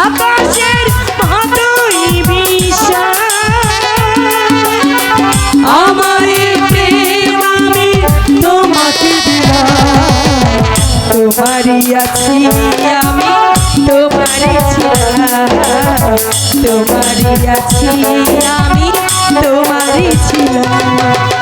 আকাশের মতোই। আমার প্রেম আমি তোমাকে তোমারই আছি আমি তোমারই ছিলাম, তোমারই আছি আমি তোমারই ছিলাম।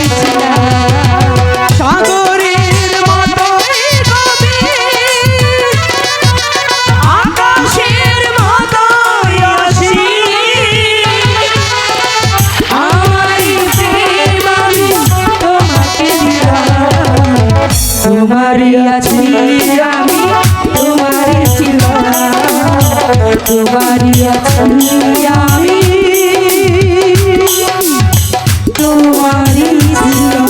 তোমারই আছি আমি ছিলাম